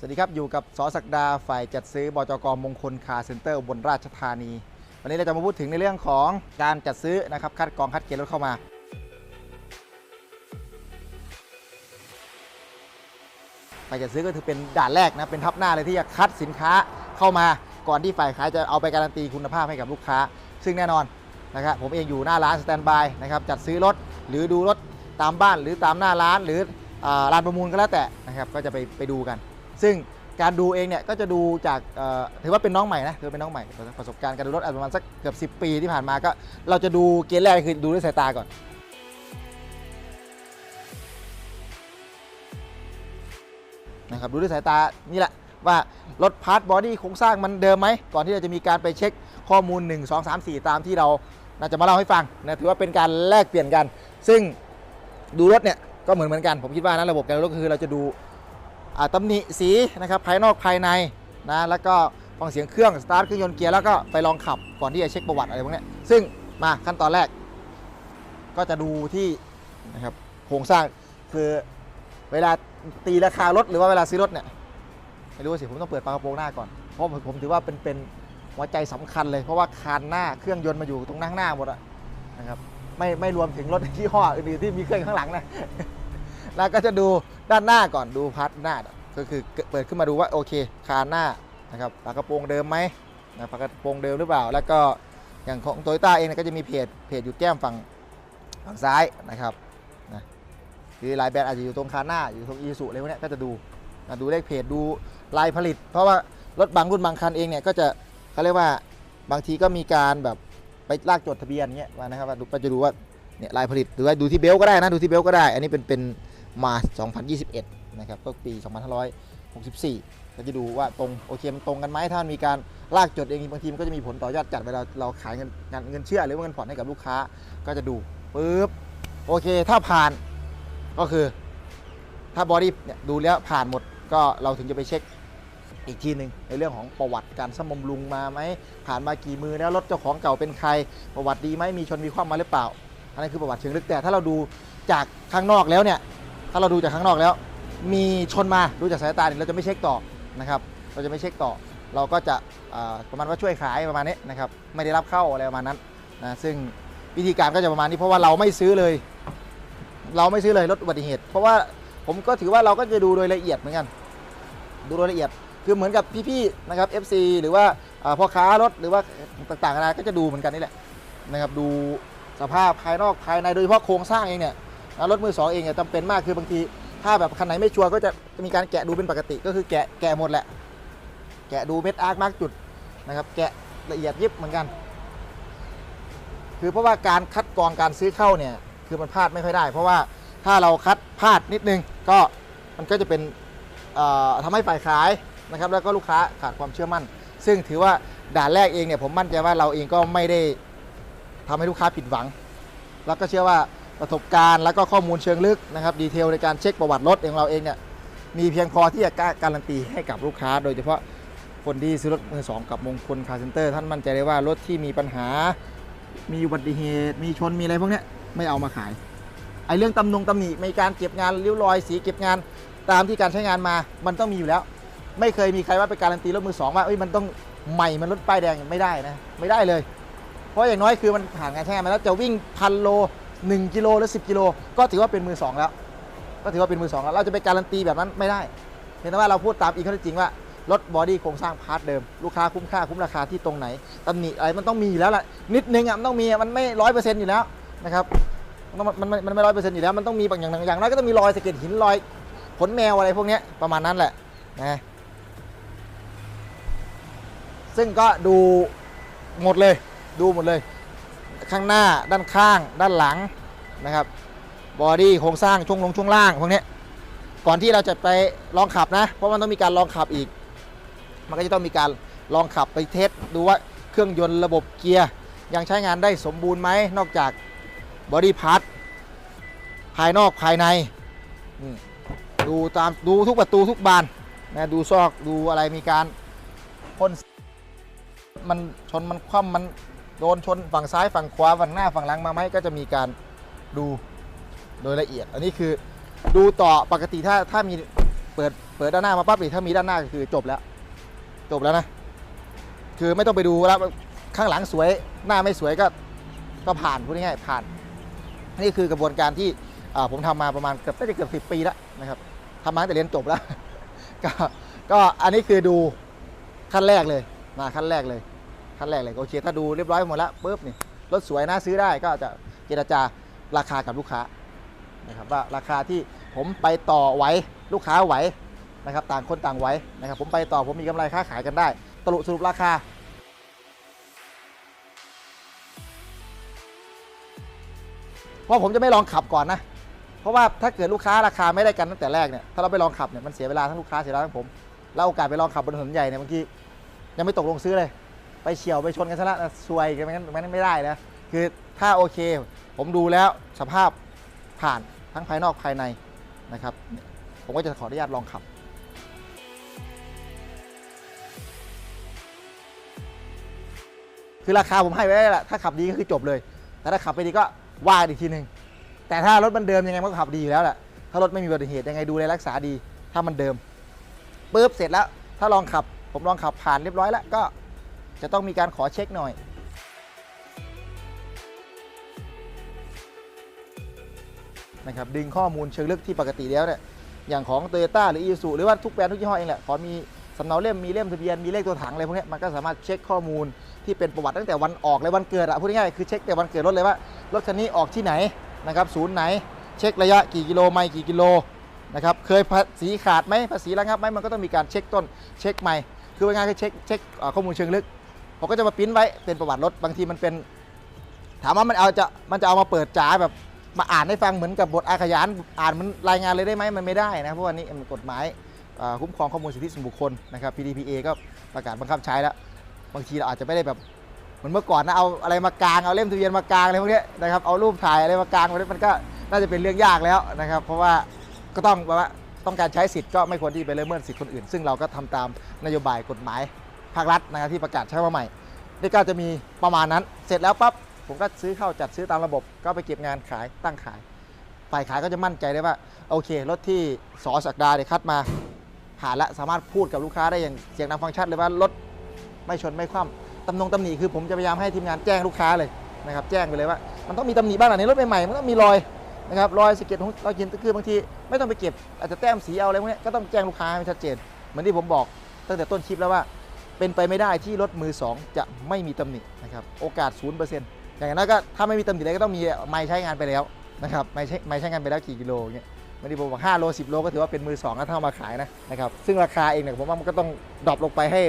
สวัสดีครับ อยู่กับสศักดาฝ่ายจัดซื้อบจกมงคลคาร์เซ็นเตอร์บนราชธานี วันนี้เราจะมาพูดถึงในเรื่องของการจัดซื้อนะครับคัดกรองคัดเกณฑ์รถเข้ามา ฝ่ายจัดซื้อก็ถือเป็นด่านแรกนะเป็นทับหน้าเลยที่จะคัดสินค้าเข้ามาก่อนที่ฝ่ายขายจะเอาไปการันตีคุณภาพให้กับลูกค้า ซึ่งแน่นอนนะครับผมเองอยู่หน้าร้านสแตนบายนะครับจัดซื้อรถหรือดูรถตามบ้านหรือตามหน้าร้านหรือร้านประมูลก็แล้วแต่นะครับก็จะไปไปดูกัน ซึ่งการดูเองเนี่ยก็จะดูจากถือว่าเป็นน้องใหม่นะถือเป็นน้องใหม่ประสบการณ์การดูรถอาจจะประมาณสักเกือบ10 ปีที่ผ่านมาก็เราจะดูเกณฑ์แรกคือดูด้วยสายตาก่อนนะครับดูด้วยสายตานี่แหละว่ารถพาร์ทบอดี้โครงสร้างมันเดิมไหมก่อนที่เราจะมีการไปเช็คข้อมูล 1 2 3 4 ตามที่เราน่าจะมาเล่าให้ฟังนะถือว่าเป็นการแลกเปลี่ยนกัน ซึ่งดูรถเนี่ยก็เหมือนเหมือนกันผมคิดว่านะระบบการดูรถก็คือเราจะดู ตำหนิสีนะครับภายนอกภายในนะแล้วก็ฟังเสียงเครื่องสตาร์ทเครื่องยนต์เกียร์แล้วก็ไปลองขับก่อนที่จะเช็คประวัติอะไรพวกนี้ซึ่งมาขั้นตอนแรก ก็จะดูที่นะครับโครงสร้างคือเวลาตีราคารถหรือว่าเวลาซื้อรถเนี่ยไม่รู้สิผมต้องเปิดฝากระโปรงหน้าก่อนเพราะผมถือว่าเป็นเป็นหัวใจสำคัญเลย เพราะว่าคานหน้าเครื่องยนต์มาอยู่ตรงนั่งหน้าหมดอะนะครับไม่ไม่รวมถึงรถที่ห้ออื่นๆที่มีเครื่องข้างหลังนะ แล้วก็จะดูด้านหน้าก่อนดูพาร์ทหน้าก็คือเปิดขึ้นมาดูว่าโอเคคานหน้านะครับฝากระโปรงเดิมไหมนะฝากระโปรงเดิมหรือเปล่า แล้วก็อย่างของโตโยต้าเองนยก็จะมีเพจเพจอยู่แก้มฝั่งฝั่งซ้ายนะครับนะคือลายแบรนด์อาจจะอยู่ตรงคาหน้าอยู่ตรงอีสุอะไรพวกเนี้ยก็จะดูนะดูเลขเพจดูลายผลิต เพราะว่ารถบางรุ่นบางคันเองเนี่ยก็จะเขาเรียกว่าบางทีก็มีการแบบไปลากจดทะเบียนเงี้ยมานะครับว่าดูก็จะดูว่าเนี่ยลายผลิตหรือว่าดูที่เบลก็ได้นะดูที่เบลก็ได้ อันนี้เป็นเป็น มา 2021 นะครับ ก็ปี 2564ก็จะดูว่าตรงโอเคมันตรงกันไหมถ้ามันมีการลากจดเองบางทีมันก็จะมีผลต่อยอดจัดเวลาเราขายเงินเงินเชื่อหรือว่าเงินผ่อนให้กับลูกค้าก็จะดูปุ๊บโอเคถ้าผ่านก็คือ ถ้าบอดี้เนี่ยดูแล้วผ่านหมดก็เราถึงจะไปเช็คอีกทีหนึ่งในเรื่องของประวัติการซ่อมบำรุงมาไหมผ่านมากี่มือแล้วรถเจ้าของเก่าเป็นใคร ประวัติดีไหมมีชนมีความมาหรือเปล่า อันนั้นคือประวัติเชิงลึกแต่ถ้าเราดูจากข้างนอกแล้วเนี่ย ถ้าเราดูจากข้างนอกแล้ว มีชนมาดูจากสายตาเนี่ยเราจะไม่เช็คต่อนะครับเราจะไม่เช็คต่อ เราก็จะประมาณว่าช่วยขายประมาณนี้นะครับไม่ได้รับเข้าอะไรประมาณนั้นนะซึ่งวิธีการก็จะประมาณนี้เพราะว่าเราไม่ซื้อเลย เราไม่ซื้อเลยรถอุบัติเหตุ เพราะว่าผมก็ถือว่าเราก็จะดูโดยละเอียดเหมือนกัน ดูโดยละเอียดคือเหมือนกับพี่ๆนะครับ FC หรือว่าพ่อค้ารถหรือว่าต่างๆนานาก็จะดูเหมือนกันนี่แหละนะครับดูสภาพภายนอกภายในโดยเฉพาะโครงสร้างเองเนี่ย รถมือสองเองเนี่ยจำเป็นมากคือบางทีถ้าแบบคันไหนไม่ชัวร์ก็จะมีการแกะดูเป็นปกติ ก็คือแกะแกะหมดแหละ แกะดูเม็ดอาร์คมากจุดนะครับ แกะละเอียดยิบเหมือนกัน คือเพราะว่าการคัดกรองการซื้อเข้าเนี่ยคือมันพลาดไม่ค่อยได้ เพราะว่าถ้าเราคัดพลาดนิดนึงก็มันก็จะเป็นเอ่อทำให้ฝ่ายขายนะครับแล้วก็ลูกค้าขาดความเชื่อมั่น ซึ่งถือว่าด่านแรกเองเนี่ยผมมั่นใจว่าเราเองก็ไม่ได้ทำให้ลูกค้าผิดหวัง แล้วก็เชื่อว่า ประสบการณ์แล้วก็ข้อมูลเชิงลึกนะครับดีเทลในการเช็คประวัติรถของเราเองเนี่ยมีเพียงพอที่จะการันตีให้กับลูกค้า โดยเฉพาะคนที่ซื้อรถมือสองกับมงคลคาร์เซ็นเตอร์ท่านมั่นใจได้ว่ารถที่มีปัญหา มีอุบัติเหตุ มีชนมีอะไรพวกนี้ไม่เอามาขายไอ้เรื่องตำนงตำหนิมีการเก็บงานริ้วรอยสีเก็บงานตามที่การใช้งานมา มันต้องมีอยู่แล้ว ไม่เคยมีใครว่าเป็นการันตีรถมือสองว่าเอ้ยมันต้องใหม่มันรถป้ายแดงไม่ได้นะไม่ได้เลย เพราะอย่างน้อยคือมันผ่านการใช้งานมาแล้วจะวิ่งพันโล 1กิโลหรือ10กิโลก็ถือว่าเป็นมือสองแล้วก็ถือว่าเป็นมือสองแล้วเราจะไปการันตีแบบนั้นไม่ได้เพียงแต่ว่าเราพูดตามอีกข้อเท็จจริงว่ารถบอดี้โครงสร้างพาร์ทเดิม ลูกค้าคุ้มค่าคุ้มราคาที่ตรงไหนตำหนิอะไรมันต้องมีอยู่แล้วแหละนิดนึงอะมันต้องมีอะมันไม่ร้อยเปอร์เซ็นต์อยู่แล้วนะครับมันมันมันไม่ร้อยเปอร์เซ็นต์อยู่แล้วมันต้องมีบางอย่างอย่างน้อยก็ต้องมีรอยสะเก็ดหินรอยขนแมวอะไรพวกนี้ประมาณนั้นแหละนะซึ่งก็ดูหมดเลยดูหมดเลย ข้างหน้าด้านข้าง ด้านหลังนะครับบอดี้โครงสร้างช่วงลงช่วงล่างพวกนี้ก่อนที่เราจะไปลองขับนะ เพราะมันต้องมีการลองขับอีก มันก็จะต้องมีการลองขับไปเทสดูว่าเครื่องยนต์ระบบเกียร์ยังใช้งานได้สมบูรณ์ไหมนอกจากบอดี้พาร์ทภายนอกภายในดูตามดูทุกประตูทุกบานนะดูซอกดูอะไรมีการพ่นมันชนมันคว่ำมัน โดนชนฝั่งซ้ายฝั่งขวาฝั่งหน้าฝั่งหลังมาไหมก็จะมีการดูโดยละเอียด อันนี้คือดูต่อปกติถ้าถ้ามีเปิดเปิดด้านหน้ามาปั๊บอีกถ้ามีด้านหน้าก็คือจบแล้ว จบแล้วนะ คือไม่ต้องไปดูแล้วข้างหลังสวยหน้าไม่สวยก็ก็ผ่านพูดง่ายๆผ่าน นี่คือกระบวนการที่ผมทำมาประมาณเกือบน่าจะเกือบสิปีแล้วนะครับทำมาตั้งแต่เรียนจบแล้วก็ก็อันนี้คือดูขั้นแรกเลยมาขั้นแรกเลย ขั้นแรกเลยโอเค ถ้าดูเรียบร้อยหมดแล้วปุ๊บนี่รถสวยน่าซื้อได้ก็จะเจรจาราคากับลูกค้านะครับว่าราคาที่ผมไปต่อไหวลูกค้าไหวนะครับต่างคนต่างไหวนะครับผมไปต่อผมมีกำไรค้าขายกันได้สรุสรุปราคาเพราะผมจะไม่ลองขับก่อนนะเพราะว่าถ้าเกิดลูกค้าราคาไม่ได้กันตั้งแต่แรกเนี่ยถ้าเราไปลองขับเนี่ยมันเสียเวลาทั้งลูกค้าเสียเวลาทั้งผมแล้วโอกาสไปลองขับบนถนนใหญ่เนี่ยบางทียังไม่ตกลงซื้อเลย ไปเฉียวไปชนกันซะละซวยกันม่งั้นไม่งั้นไม่ได้นะคือถ้าโอเค ผมดูแล้วสภาพผ่านทั้งภายนอกภายในนะครับ ผมก็จะขออนุญาตลองขับคือราคาผมให้ไว้แล้วแหละถ้าขับดีก็คือจบเลย แต่ถ้าขับไปดีก็ว่าอีกทีหนึ่งแต่ถ้ารถมันเดิมยังไงมันก็ขับดีอยู่แล้วแหละถ้ารถไม่มีอุบัติเหตุยังไงดูแลรักษาดี ถ้ามันเดิมปุ๊บเสร็จแล้ว ถ้าลองขับ ผมลองขับผ่านเรียบร้อยแล้วก็ จะต้องมีการขอเช็คหน่อย นะครับดึงข้อมูลเชิงลึกที่ปกติแล้วเนี่ยอย่างของ t o y ยต้หรือ i s u หรือว่าทุกแบรนด์ทุกยี่ห้อเองแหละขอมีสำเนาเล่มมีเล่มทะเบียนมีเลขตัวถังอะไรพวกนี้มันก็สามารถเช็คข้อมูลที่เป็นประวัติตั้งแต่วันออกเลยวันเกิดอะพูดง่ายๆคือเช็คแต่วันเกิดรถเลยว่ารถคันนี้ออกที่ไหนนะครับศูนย์ไหนเช็คระยะกี่กิโลไมล์กี่กิโลนะครับเคยภาษีขาดไหมภาษีระงับไหมมันก็ต้องมีการเช็คต้นเช็คใหม่คือเป็นงานคือเช็คเช็คข้อมูลเชิงลึก ผมก็จะมาปริ้นไว้เป็นประวัติรถบางทีมันเป็น ถามว่ามันเอาจะมันจะเอามาเปิดจ๋าแบบมาอ่านให้ฟังเหมือนกับบทอาขยานอ่านมันรายงานเลยได้ไหมมันไม่ได้นะเพราะว่านี่มันกฎหมายคุ้มครองข้อมูลสิทธิส่วนบุคคลนะครับ PDPA ก็ประกาศบังคับใช้แล้ว บางทีเราอาจจะไม่ได้แบบเหมือนเมื่อก่อนนะเอาอะไรมากลางเอาเล่มทะเบียนมากลางอะไรพวกเนี้ยนะครับเอารูปถ่ายอะไรมากลางมันก็น่าจะเป็นเรื่องยากแล้วนะครับ เพราะว่าก็ต้องว่าต้องการใช้สิทธิ์ก็ไม่ควรที่ไปละเมิดสิทธิ์คนอื่น ซึ่งเราก็ทำตามนโยบายกฎหมาย ภาครัฐนะครับที่ประกาศใช้มาใหม่นี่ก็จะมีประมาณนั้น เสร็จแล้วปั๊บผมก็ซื้อเข้าจัดซื้อตามระบบ ก็ไปเก็บงานขายตั้งขาย ฝ่ายขายก็จะมั่นใจได้ว่า โอเค รถที่สอสักดาเนี่ยคัดมา ผ่านและสามารถพูดกับลูกค้าได้อย่างเสียงดังฟังชัดเลยว่ารถไม่ชนไม่คว่ำตำนงตำหนิคือผมจะพยายามให้ทีมงานแจ้งลูกค้าเลยนะครับแจ้งไปเลยว่า มันต้องมีตำหนิบ้างนะในรถใหม่ๆมันต้องมีรอยนะครับรอยสะเก็ดของรอยกินคือบางทีไม่ต้องไปเก็บอาจจะแต้มสีเอาอะไรพวกนี้ก็ต้องแจ้งลูกค้าให้ชัดเจน เหมือนที่ผมบอกตั้งแต่ต้นคลิปแล้วว่า เป็นไปไม่ได้ที่รถมือ 2 จะไม่มีตำหนินะครับโอกาส 0%อย่างนั้นก็ถ้าไม่มีตำหนิเลยก็ต้องมีไม่ใช้งานไปแล้วนะครับไม่ใช้ไม่ใช้งานไปแล้วกี่กิโลเงี้ยไม่ได้บอกว่า5โล10โลก็ถือว่าเป็นมือ2แล้วถ้าเอามาขายนะนะครับซึ่งราคาเองเนี่ยผมว่ามันก็ต้องดรอปลงไปให้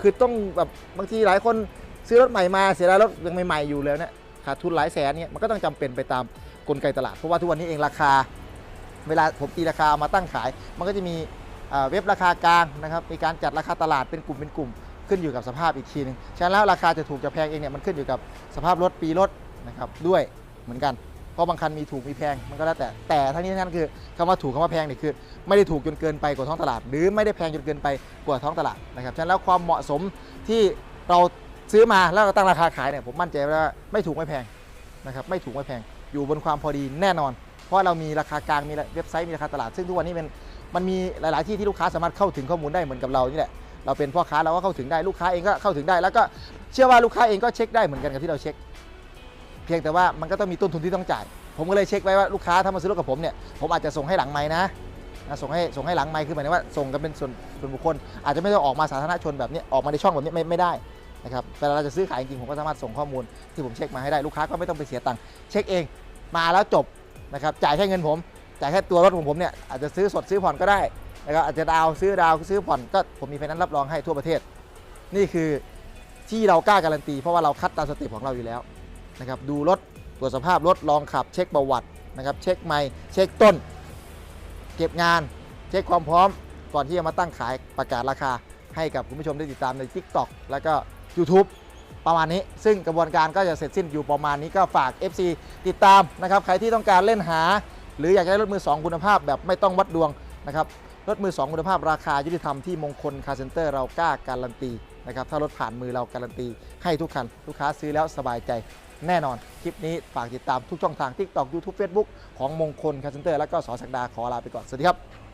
คือต้องแบบบางทีหลายคนซื้อรถใหม่มาเสียดายรถยังใหม่ๆอยู่เลยเนี่ยขาดทุนหลายแสนเนี่ยมันก็ต้องจำเป็นไปตามกลไกตลาด เพราะว่าทุกวันนี้เองราคา เวลาผมตีราคาเอามาตั้งขาย มันก็จะมีเอ่อเว็บราคากลางนะครับมีการจัดราคาตลาดเป็นกลุ่มเป็นกลุ่ม ขึ้นอยู่กับสภาพอีกทีหนึงฉะนั้นแล้วราคาจะถูกจะแพงเองเนี่ยมันขึ้นอยู่กับสภาพรถปีรถนะครับด้วยเหมือนกัน เพราะบางคันมีถูกมีแพงมันก็แล้วแต่แต่ทั้งนี้ทั้งนั้นคือคำว่าถูกคำว่าแพงเนี่ยคือ ไม่ได้ถูกจนเกินไปกว่าท้องตลาด หรือไม่ได้แพงจนเกินไปกว่าท้องตลาดนะครับฉะนั้นแล้วความเหมาะสมที่เราซื้อมาแล้วเราตั้งราคาขายเนี่ยผมมั่นใจว่าไม่ถูกไม่แพงนะครับไม่ถูกไม่แพงอยู่บนความพอดีแน่นอน เพราะเรามีราคากลางมีเว็บไซต์มีราคาตลาด ซึ่งทุกวันนี้มันมันมีหลาย ๆ ที่ที่ลูกค้าสามารถเข้าถึงข้อมูลได้เหมือนกับเรานี่แหละ เราเป็นพ่อค้าเราก็เข้าถึงได้ลูกค้าเองก็เข้าถึงได้ แล้วก็เชื่อว่าลูกค้าเองก็เช็คได้เหมือนกันกับที่เราเช็ค เพียงแต่ว่ามันก็ต้องมีต้นทุนที่ต้องจ่าย ผมก็เลยเช็คไว้ว่าลูกค้าถ้ามาซื้อรถกับผมเนี่ยผมอาจจะส่งให้หลังไม้นะส่งให้ส่งให้หลังไม้คือหมายถึงว่าส่งกันเป็นส่วนส่วนบุคคล อาจจะไม่ต้องออกมาสาธารณชนแบบนี้ออกมาในช่องแบบนี้ไม่ไม่ได้นะครับแต่เราจะซื้อขายจริงผมก็สามารถส่งข้อมูลที่ผมเช็คมาให้ได้ลูกค้าก็ไม่ต้องไปเสียตังค์เช็คเองมาแล้วจบนะครับจ่ายแค่เงินผมจ่ายแค่ตัวรถของผมเนี่ยอาจจะซื้อสดซื้อผ่อนก็ได้ นะครับอาจจะดาวซื้อดาวซื้อผ่อนก็ผมมีไฟนนซ์รับรองให้ทั่วประเทศ นี่คือที่เรากล้าการันตี เพราะว่าเราคัดตามสเต็ปของเราอยู่แล้วนะครับดูรถตรวจสภาพรถลองขับ เช็คประวัตินะครับเช็คไม่เช็คต้น เก็บงาน เช็คความพร้อม ก่อนที่จะมาตั้งขายประกาศราคา ให้กับคุณผู้ชมได้ติดตามใน TikTok แล้วก็ YouTube ประมาณนี้ ซึ่งกระบวนการก็จะเสร็จสิ้นอยู่ประมาณนี้ก็ฝาก FC ติดตามนะครับใครที่ต้องการเล่นหา หรืออยากได้รถมือ 2 คุณภาพแบบไม่ต้องวัดดวงนะครับ รถมือ2คุณภาพราคายุติธรรมที่มงคลคาร์เซนเตอร์เรากล้าการันตีนะครับถ้ารถผ่านมือเราการันตีให้ทุกคัน ลูกค้าซื้อแล้วสบายใจแน่นอน คลิปนี้ฝากติดตามทุกช่องทาง TikTok YouTube Facebook ของมงคลคาร์เซนเตอร์แล้วก็สอสักดาขอลาไปก่อน สวัสดีครับ